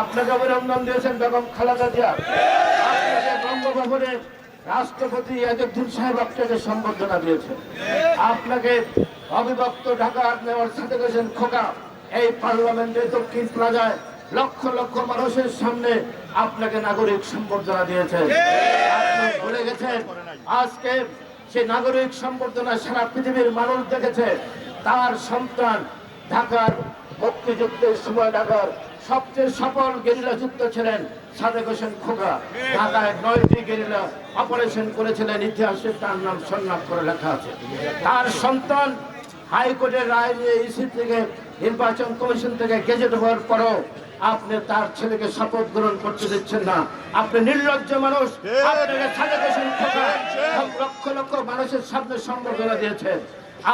আপনাকে অভিনন্দন দিয়েছেন বেগম খালেদা জিয়া আপনাকে বঙ্গভবনে রাষ্ট্রপতি এজুদ্দিন সাহেব আপনাকে সম্বর্ধনা দিয়েছেন। আপনাকে অবিভক্ত ঢাকা নেওয়ার সাথে গেছেন খোকা। এই পার্লামেন্টে দক্ষিণ প্লাজায় লক্ষ লক্ষ মানুষের সামনে আপনাকে নাগরিক সম্বর্ধনা দিয়েছেন। ভুলে গেছেন, আজকে সেই নাগরিক সম্বর্ধনা সারা পৃথিবীর মানুষ দেখেছে। তার সন্তান ঢাকার মুক্তিযুদ্ধের সময় ঢাকার সবচেয়ে সফল গেরিলা যুদ্ধ ছিলেন সাদেক হোসেন খোকা। ঢাকায় নয়টি গেরিলা অপারেশন করেছিলেন, ইতিহাসে তার নাম সন্ন্যাস করে লেখা আছে। তার সন্তান হাইকোর্টের রায় নিয়ে ইসি থেকে নির্বাচন কমিশন থেকে গেজেট হওয়ার পরও আপনি তার ছেলেকে শপথ গ্রহণ করতে দিচ্ছেন না। আপনি নির্লজ্জ মানুষ। লক্ষ লক্ষ মানুষের সামনে সম্বর্ধনা দিয়েছেন।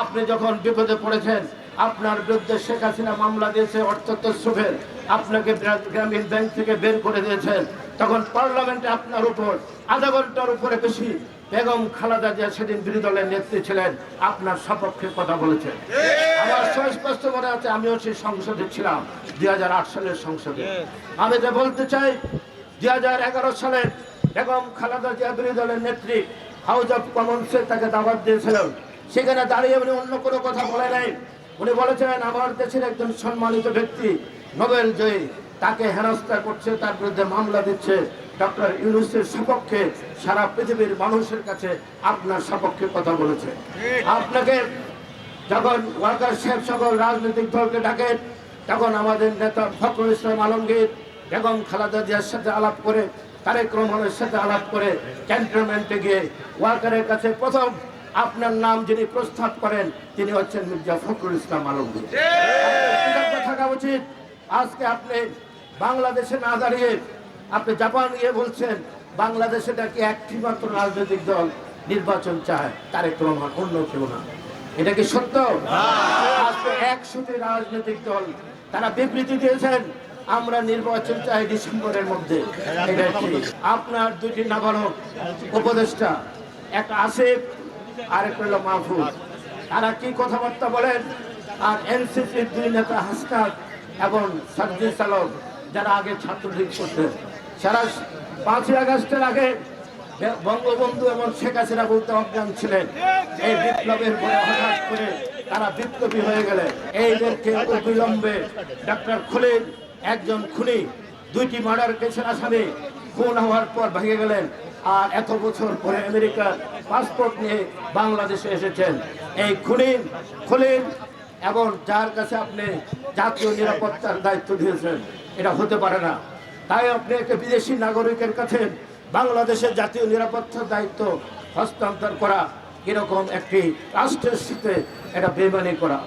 আপনি যখন বিপদে পড়েছেন, আপনার বিরুদ্ধে শেখ হাসিনা মামলা দিয়েছে অর্থতস্রফের আপনাকে গ্রামীণ ব্যাংক থেকে বের করে দিয়েছেন। তখন পার্লামেন্টে আপনার উপর আধা ঘণ্টার উপরে বেশি বেগম খালাদা জিয়া সেদিন বিরোধী দলের নেত্রী ছিলেন আপনার সপক্ষে কথা বলেছেন। আমার সুস্পষ্ট মনে আছে আমিও সেই সংসদে ছিলাম দু হাজার আট সালের সংসদে। আমি যে বলতে চাই দু হাজার এগারো সালের বেগম খালাদা জিয়া বিরোধী দলের নেত্রী হাউস অফ কমন্সে তাকে দাবাত দিয়েছিলেন। সেখানে দাঁড়িয়ে উনি অন্য কোনো কথা বলে নাই। উনি বলেছিলেন আমার দেশের একজন সম্মানিত ব্যক্তি নোবেল জয়ী তাকে হেনস্থা করছে তার বিরুদ্ধে মামলা দিচ্ছে ডক্টর ইউনুসের সপক্ষে সারা পৃথিবীর মানুষের কাছে আপনার সপক্ষে কথা বলেছে। আপনাকে যখন ওয়ার্কার সাহেব সকল রাজনৈতিক দলকে ডাকেন তখন আমাদের নেতা ফখরুল ইসলাম আলমগীর বেগম খালাদা জিয়ার সাথে আলাপ করে তারেক রহমানের সাথে আলাপ করে ক্যান্টনমেন্টে গিয়ে ওয়ার্কারের কাছে প্রথম আপনার নাম যিনি প্রস্তাব করেন তিনি হচ্ছেন মির্জা ফখরুল ইসলাম আলমগীর। থাকা উচিত। আজকে আপনি বাংলাদেশে না দাঁড়িয়ে আপনি জাপান গিয়ে বলছেন বাংলাদেশে নাকি একটি মাত্র রাজনৈতিক দল নির্বাচন চায় তারেক রহমান অন্য কেউ না। এটা কি সত্য? আজকে একশোটি রাজনৈতিক দল তারা বিবৃতি দিয়েছেন আমরা নির্বাচন চাই ডিসেম্বরের মধ্যে। এটা আপনার দুটি নাবালক উপদেষ্টা এক আসিফ আর এক হলো মাহফুজ। তারা কি কথাবার্তা বলেন? আর এনসিপির দুই নেতা হাসনাত এবং সার্জিস আলম যারা আগে ছাত্রলীগ করতেন। সারা পাঁচই আগস্টের আগে বঙ্গবন্ধু এবং শেখ হাসিনা বলতে অজ্ঞান ছিলেন। এই বিপ্লবের পরে হঠাৎ করে তারা বিপ্লবী হয়ে গেলে এইদেরকে অবিলম্বে ডক্টর খুলিন, একজন খুনি, দুইটি মার্ডার কেসের আসামি খুন হওয়ার পর ভেঙে গেলেন। আর এত বছর পরে আমেরিকার পাসপোর্ট নিয়ে বাংলাদেশে এসেছেন। এই খুনিন খুলিন এবং যার কাছে আপনি জাতীয় নিরাপত্তার দায়িত্ব দিয়েছেন, এটা হতে পারে না। তাই আপনি একটা বিদেশি নাগরিকের কাছে বাংলাদেশের জাতীয় নিরাপত্তার দায়িত্ব হস্তান্তর করা, এরকম একটি রাষ্ট্রের সাথে এটা বেমানি করা।